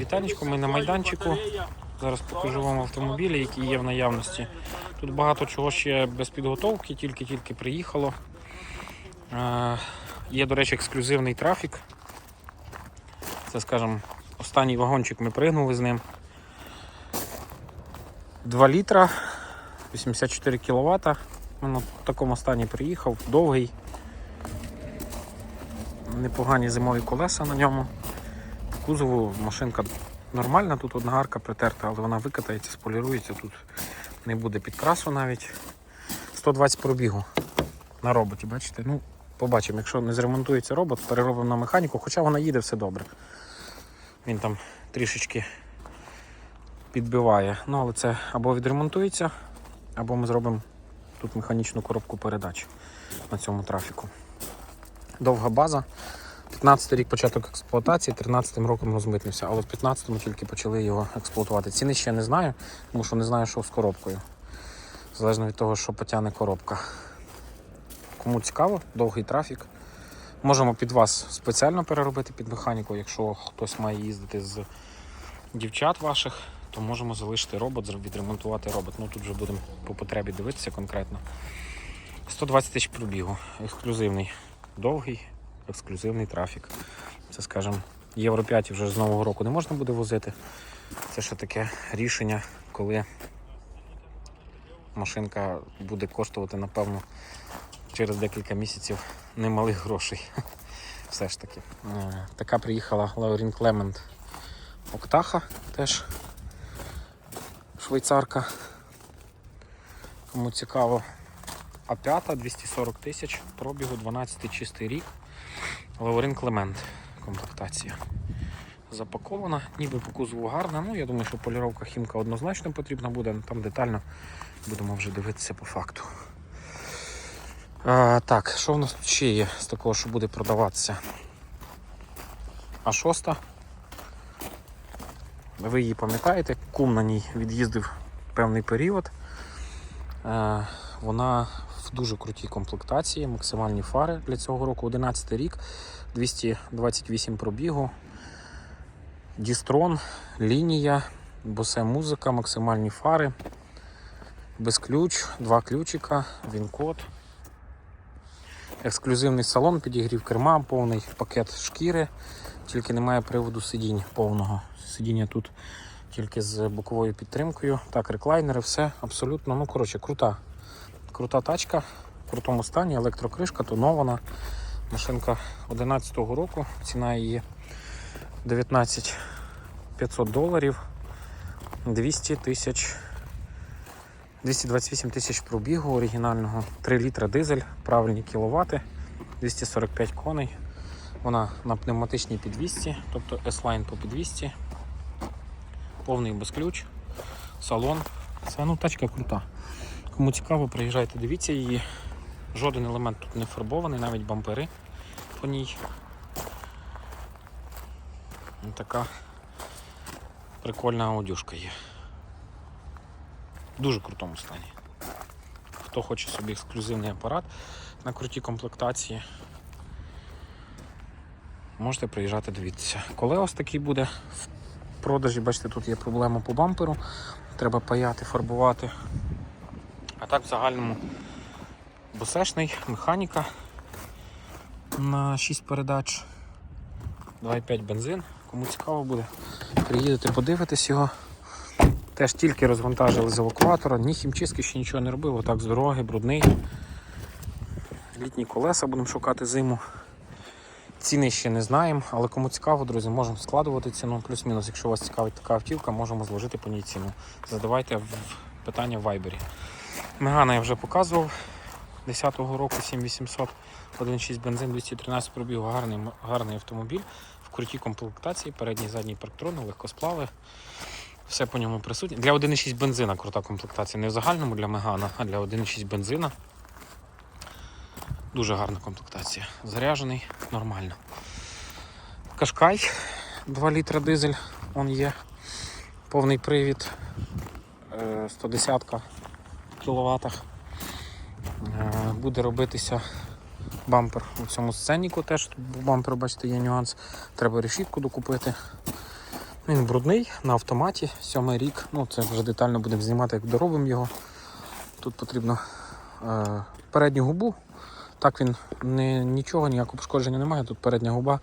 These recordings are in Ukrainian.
Віталічко, ми на майданчику. Зараз покажу вам автомобілі, які є в наявності. Тут багато чого ще без підготовки, тільки-тільки приїхало. Е, Є, до речі, ексклюзивний трафік. Це, скажімо, останній вагончик ми пригнули з ним. 2 літра, 84 кВт. Він в такому стані приїхав, довгий. Непогані зимові колеса на ньому. Кузову машинка нормальна, тут одна арка притерта, але вона викатається, сполірується, тут не буде підкрасу навіть. 120 пробігу на роботі, бачите? Ну, побачимо, якщо не зремонтується робот, переробимо на механіку, хоча вона їде все добре. Він там трішечки підбиває. Ну, але це або відремонтується, або ми зробимо тут механічну коробку передач на цьому трафіку. Довга база. 15 рік початок експлуатації, 13 роком розмитнився, але в 15-му тільки почали його експлуатувати. Ціни ще не знаю, тому що не знаю, що з коробкою. Залежно від того, що потягне коробка. Кому цікаво, довгий трафік. Можемо під вас спеціально переробити під механіку, якщо хтось має їздити з дівчат ваших, то можемо залишити робот, відремонтувати робот. Ну тут вже будемо по потребі дивитися конкретно. 120 тисяч пробігу, ексклюзивний, довгий, ексклюзивний трафік. Це, скажімо, Євро 5 вже з нового року не можна буде возити. Це ще таке рішення, коли машинка буде коштувати, напевно, через декілька місяців немалих грошей. Все ж таки. Е, Така приїхала Лаурін Клемент Октаха теж швейцарка. Кому цікаво, А5 240 тисяч, пробігу 12 чистий рік. Лаурин Клемент комплектація. Запакована, ніби по кузову гарна. Ну, я думаю, що поліровка хімка однозначно потрібна буде, там детально будемо вже дивитися по факту. А, так, що в нас тут ще є з такого, що буде продаватися? А6. Ви її пам'ятаєте, кум на ній від'їздив певний період. Е, вона дуже крутій комплектації, максимальні фари для цього року. 11 рік, 228 пробігу, Дістрон, лінія, босе музика, максимальні фари, без ключ, два ключика, він-код. Ексклюзивний салон, підігрів керма, повний пакет шкіри, тільки немає приводу сидінь повного. Сидіння тут тільки з боковою підтримкою. Так, реклайнери, все абсолютно. Ну, коротше, крута. Крута тачка, в крутому стані, електрокришка, тонована. Машинка 11-го року, ціна її 19 500 доларів, 200 тисяч. 228 тисяч пробігу оригінального, 3 літра дизель, правильні кіловати, 245 коней. Вона на пневматичній підвісці, тобто S-Line по підвісці, повний безключ, салон. Це ну, тачка крута. Кому цікаво, приїжджайте, дивіться її. Жоден елемент тут не фарбований, навіть бампери по ній. Така прикольна аудюшка є. В дуже крутому стані. Хто хоче собі ексклюзивний апарат на крутій комплектації, можете приїжджати дивитися. Ось такий буде в продажі, бачите, тут є проблема по бамперу, треба паяти, фарбувати. А так в загальному босешний, механіка на 6 передач, 2,5 бензин. Кому цікаво буде, приїдете, подивитись його. Теж тільки розвантажили з евакуатора, ні хімчистки ще нічого не робив, отак з дороги, брудний. Літні колеса будемо шукати зиму. Ціни ще не знаємо, але кому цікаво, друзі, можемо складувати ціну. Плюс-мінус, якщо вас цікавить така автівка, можемо зложити по ній ціну. Задавайте питання в Viber. Мегана я вже показував. 10-го року 7800, 1.6 бензин, 213 пробіг, гарний, гарний автомобіль в крутій комплектації, передній задній парктрони, легкосплави. Все по ньому присутнє. Для 1.6 бензина крута комплектація. Не в загальному для Мегана, а для 1.6 бензина. Дуже гарна комплектація. Заряджений нормально. Кашкай 2 літра дизель, он є. Повний привід. е, 110 кВт. Буде робитися бампер у цьому сценіку теж. Бампер, бачите, є нюанс. Треба решітку докупити. Він брудний на автоматі, сьомий рік. Ну, це вже детально будемо знімати, як доробимо його. Тут потрібно е, передню губу. Так він не, нічого, ніякого пошкодження немає. Тут передня губа,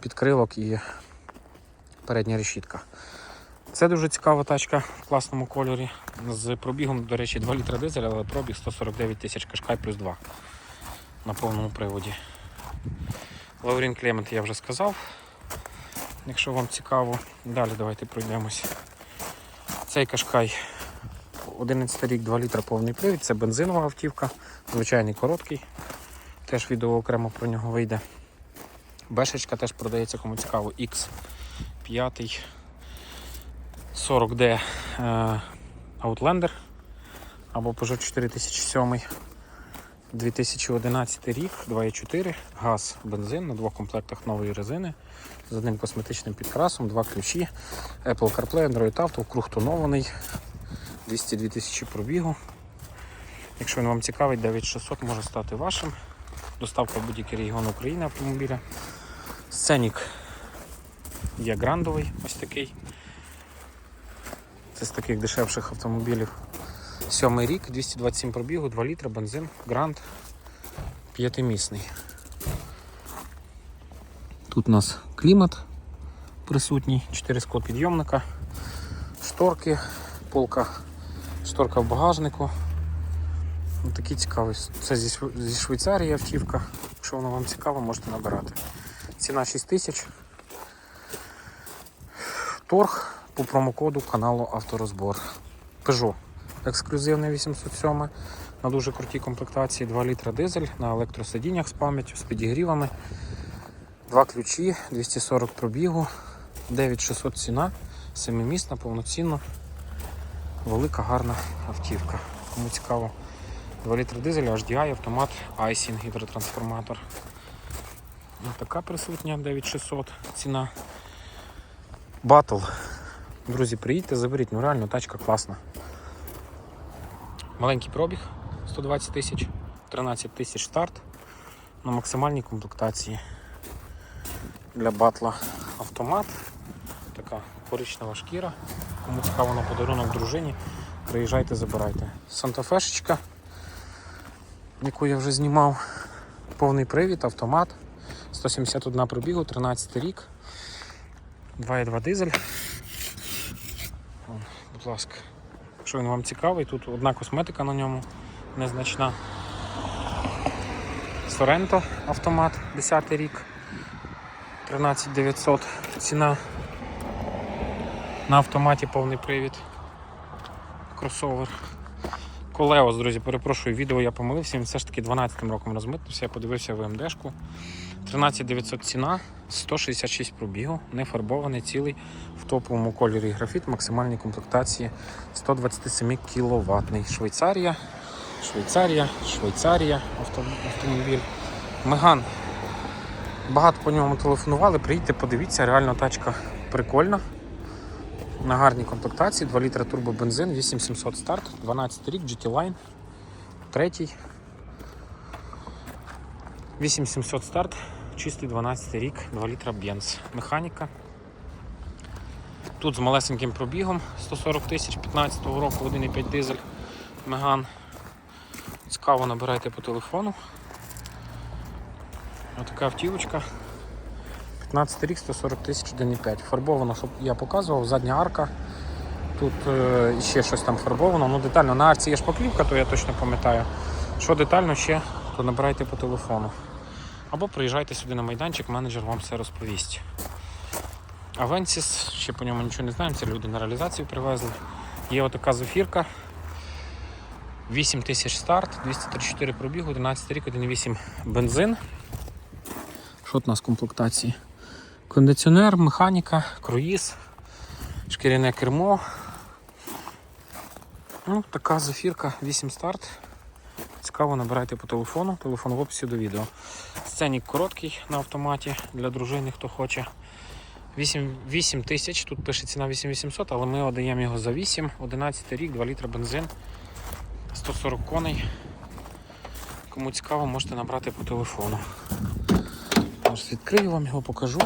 підкрилок і передня решітка. Це дуже цікава тачка в класному кольорі. З пробігом, до речі, 2 літра дизеля, але пробіг 149 тисяч кашкай плюс 2 на повному приводі. Лаурін Клемент я вже сказав. Якщо вам цікаво, далі давайте пройдемось. Цей кашкай 11 рік, 2 літра повний привід, це бензинова автівка, звичайний короткий. Теж відео окремо про нього вийде. Бешечка теж продається, кому цікаво, X5 40D е, Outlander або Peugeot 4007 2011 рік, 2,4, газ, бензин на двох комплектах нової резини з одним косметичним підкрасом, два ключі, Apple CarPlay, Android Auto, круг тонований, 202 тисячі пробігу. Якщо він вам цікавий, 9600 може стати вашим. Доставка в будь-який регіон України автомобіля. Сценік є грандовий, ось такий. З таких дешевших автомобілів. Сьомий рік, 227 пробігу, 2 літра, бензин, гранд, п'ятимісний. Тут у нас клімат присутній, 4 склопідйомника, шторки, полка, шторка в багажнику. Ну, Такий цікавий. Це зі Швейцарії автівка. Якщо воно вам цікаво, можете набирати. Ціна 6 тисяч. Торг по промокоду каналу Авторозбор. Peugeot. Ексклюзивне 807 на дуже крутій комплектації, 2 літра дизель на електросидіннях з пам'яттю, з підігрівами. Два ключі, 240 пробігу, 9600 ціна, семимісна, повноцінна, велика гарна автівка. Кому цікаво, 2 літри дизеля, HDI, автомат, айсінг, гідротрансформатор. Така присутня 9600 ціна. Батл. Друзі, приїдьте, заберіть, ну реально тачка класна. Маленький пробіг 120 тисяч, 13 тисяч старт на максимальній комплектації. Для батла автомат. Така коричнева шкіра. Кому цікаво на подарунок дружині, приїжджайте, забирайте. Санта-Фешечка, яку я вже знімав. Повний привід, автомат. 171 пробігу, 13 рік. 2,2 дизель. Будь ласка. Якщо він вам цікавий, тут одна косметика на ньому незначна. Соренто автомат 10 рік. 13900 ціна. На автоматі повний привід. Кросовер. Колеос, друзі, перепрошую, відео я помилився, він все ж таки 12 роком розмитився, я подивився ВМДшку. 13900 ціна, 166 пробігу, не фарбований, цілий в топовому кольорі графіт, максимальній комплектації 127 кВт. Швейцарія, Швейцарія, Швейцарія, авто- автомобіль. Меган. Багато по ньому телефонували, приїдьте, подивіться, реально тачка прикольна. На гарній комплектації, 2 літра турбобензин, 8700 старт, 12 рік, GT Line, третій. 8700 старт, чистий 12 рік, 2 літра бенз. Механіка. Тут з малесеньким пробігом 140 тисяч 15 року, 1,5 дизель Меган. Цікаво набирайте по телефону. Отака автівочка. 15 рік, 140 тисяч 1,5. Фарбовано, щоб я показував, задня арка. Тут е, ще щось там фарбовано. Ну детально на арці є шпаклівка, то я точно пам'ятаю. Що детально ще, то набирайте по телефону. Або приїжджайте сюди на майданчик, менеджер вам все розповість. Авенсіс, ще по ньому нічого не знаємо, це люди на реалізацію привезли. Є отака зефірка. 8 тисяч старт, 234 пробігу, 11 рік, 1,8 бензин. Що у нас в комплектації? Кондиціонер, механіка, круїз, шкіряне кермо. Ну, така зефірка, 8 старт. Цікаво, набирайте по телефону, телефон в описі до відео. Сценік короткий на автоматі для дружини, хто хоче. 8, 8 тисяч, тут пише ціна 8800, але ми отдаємо його за 8, 11 рік, 2 літра бензин, 140 коней. Кому цікаво, можете набрати по телефону. Зараз відкрию вам його, покажу.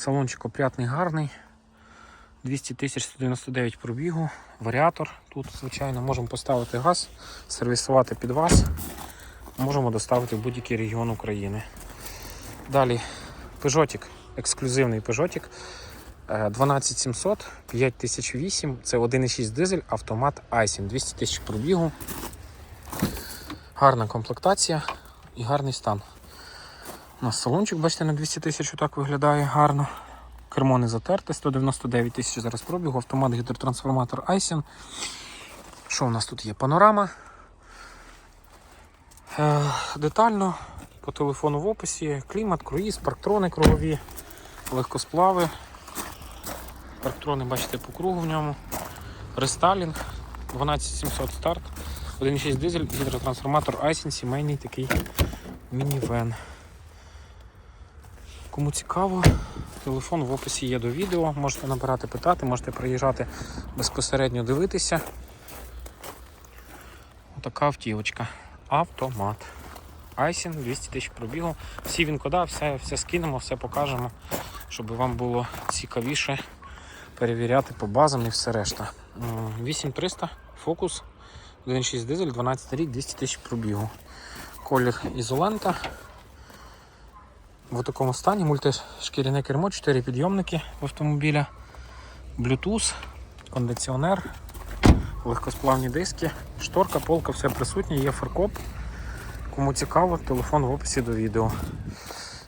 Салончик опрятний, гарний. 200 тисяч 199 пробігу. Варіатор тут, звичайно, можемо поставити газ, сервісувати під вас. Можемо доставити в будь-який регіон України. Далі Peugeotик, ексклюзивний. Е, 12700, 5008, це 1,6 дизель, автомат Айсін, 200 тисяч пробігу. Гарна комплектація і гарний стан. У нас салончик, бачите, на 200 тисяч так виглядає гарно. Кермо не затерте, 199 тисяч зараз пробігу, автомат гідротрансформатор Айсін. Що у нас тут є? Панорама. Е, детально по телефону в описі. Клімат, круїз, парктрони кругові, легкосплави. Парктрони бачите по кругу в ньому. Рестайлінг 12700 старт. 1,6 дизель, гідротрансформатор Айсін, сімейний такий мінівен. Кому цікаво, телефон в описі є до відео, можете набирати питати, можете приїжджати безпосередньо дивитися. Отака автівочка. Автомат. Айсін 200 тисяч пробігу. Всі він кода, все, все скинемо, все покажемо, щоб вам було цікавіше перевіряти по базам і все решта. 8300 фокус, 1.6 дизель, 12 рік, 200 тисяч пробігу. Колір ізолента. В такому стані мультишкіряне кермо, 4 підйомники автомобіля, Bluetooth, кондиціонер, легкосплавні диски, шторка, полка, все присутнє, є фаркоп. Кому цікаво, телефон в описі до відео.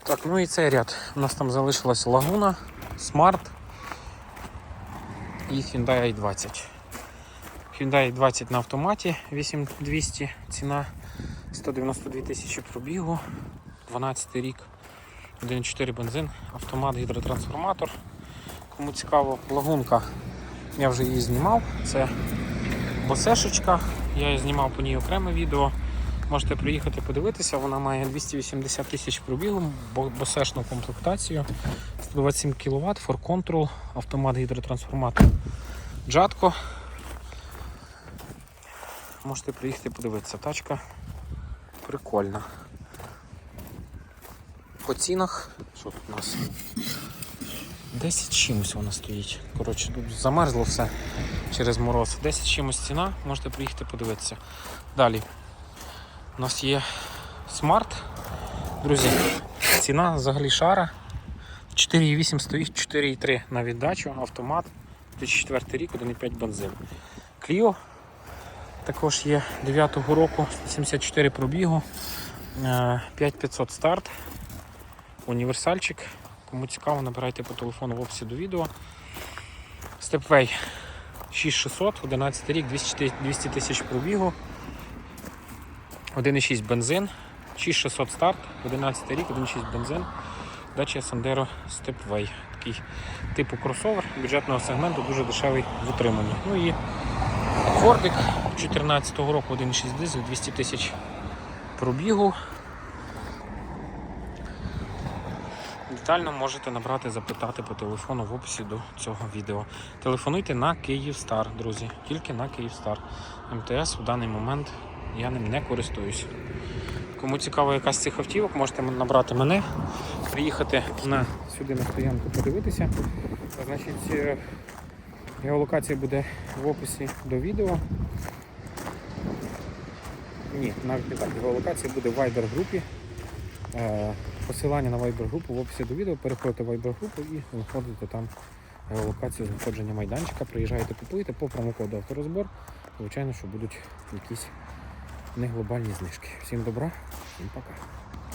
Так, ну і цей ряд. У нас там залишилась Лагуна, Smart і Hyundai i20. Hyundai i20 на автоматі 8200, ціна 192 тисячі пробігу, 12 рік, 1.4 бензин, автомат, гідротрансформатор. Кому цікаво, лагунка, я вже її знімав. Це босешечка, я її знімав по ній окреме відео. Можете приїхати подивитися, вона має 280 тисяч пробігу, босешну комплектацію, 127 кВт, control, автомат гідротрансформатор. Джатко. Можете приїхати подивитися. Тачка прикольна. По цінах, що тут у нас? 10 чимось вона стоїть. Коротше, тут замерзло все через мороз. 10 чимось ціна, можете приїхати подивитися. Далі. У нас є смарт. Друзі, ціна взагалі шара. 4,8 стоїть, 4,3 на віддачу, автомат, 2004 рік, 1,5 бензин. Кліо також є 9-го року, 74 пробігу, е, 5500 старт, універсальчик. Кому цікаво, набирайте по телефону в описі до відео. Степвей 6600, 11 рік, 200 200 тисяч пробігу. 1,6 бензин, 6600 старт, 11 рік, 1,6 бензин. Дача Sandero Stepway. Такий типу кросовер бюджетного сегменту, дуже дешевий в утриманні. Ну і Фордик 2014 року 1,6 дизель, 200 тисяч пробігу. Детально можете набрати, запитати по телефону в описі до цього відео. Телефонуйте на Київстар, друзі, тільки на Київстар. МТС в даний момент я ним не користуюсь. Кому цікава якась з цих автівок, можете набрати мене, приїхати на, сюди на стоянку подивитися. Значить, е, геолокація буде в описі до відео. Ні, навіть не так. Геолокація буде в Viber групі. Е, Посилання на вайбер-групу в описі до відео. Переходите в вайбер-групу і знаходите там локацію знаходження майданчика. Приїжджаєте, купуєте по промокоду авторозбор. Звичайно, що будуть якісь неглобальні знижки. Всім добра, всім пока.